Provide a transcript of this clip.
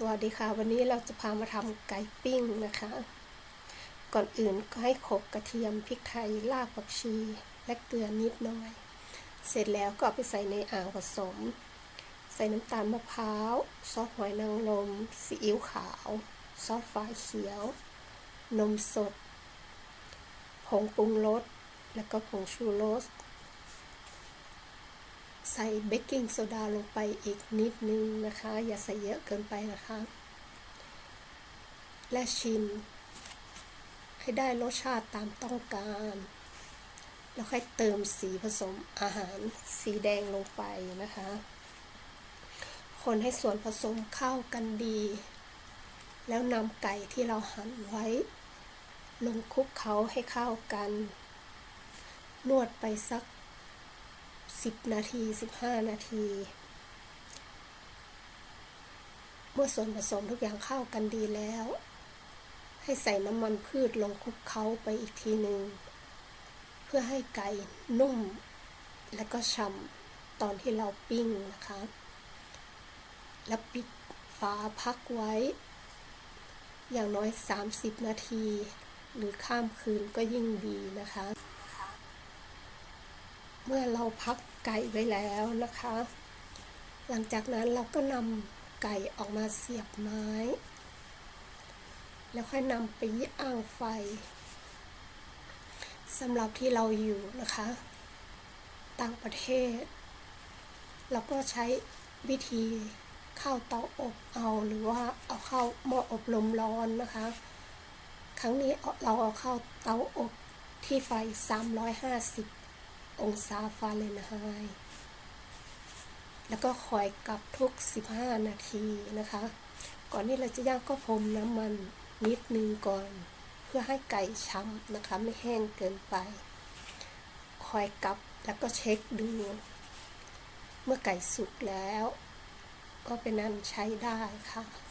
สวัสดีค่ะ วันนี้เราจะพามาทำไก่ปิ้งนะคะ ก่อนอื่นก็ให้โขลกกระเทียมพริกไทยรากผักชี และเกลือนิดหน่อย เสร็จแล้วก็เอาไปใส่ในอ่างผสม ใส่น้ำตาลมะพร้าวซอสหอยนางรมซีอิ๊วขาวซอสฟ้าเขียว นมสด ผงปรุงรส แล้วก็ผงชูรส ใส่เบกกิ้งโซดาลงไปอีกนิดนึงนะคะ อย่าใส่เยอะเกินไปนะคะ และชิม ให้ได้รสชาติตามต้องการ แล้วค่อยเติมสีผสมอาหารสีแดงลงไปนะคะ คนให้ส่วนผสมเข้ากันดี แล้วนำไก่ที่เราหั่นไว้ ลงคลุกเขาให้เข้ากัน นวดไปสัก 10นาที15นาที เมื่อส่วนผสมทุกอย่างเข้ากันดีแล้ว ให้ใส่น้ำมันพืชลงคลุกเคล้าไปอีกทีหนึ่ง เพื่อให้ไก่นุ่ม และก็ฉ่ำตอนที่เราปิ้งนะคะ แล้วปิดฝาพักไว้ อย่างน้อย 30 นาที หรือข้ามคืนก็ยิ่งดีนะคะ เมื่อเราพักไก่ไว้แล้วนะคะ หลังจากนั้นเราก็นำไก่ออกมาเสียบไม้ แล้วค่อยนำไปย่างไฟสำหรับที่เราอยู่นะคะ ต่างประเทศ เราก็ใช้วิธีเข้าเตาอบเอาหรือว่าเอาเข้าหม้ออบลมร้อนนะคะ ครั้งนี้เราเอาเข้าเตาอบที่ไฟ 350 องศาฟาเรนไฮต์แล้วก็คอยกลับทุก 15 นาทีนะคะ ก่อนที่เราจะย่างก็พรมน้ำมันนิดนึงก่อน เพื่อให้ไก่ช้ำนะคะ ไม่แห้งเกินไป คอยกลับแล้วก็เช็คดู เมื่อไก่สุกแล้ว ก็เป็นนั้นใช้ได้ค่ะ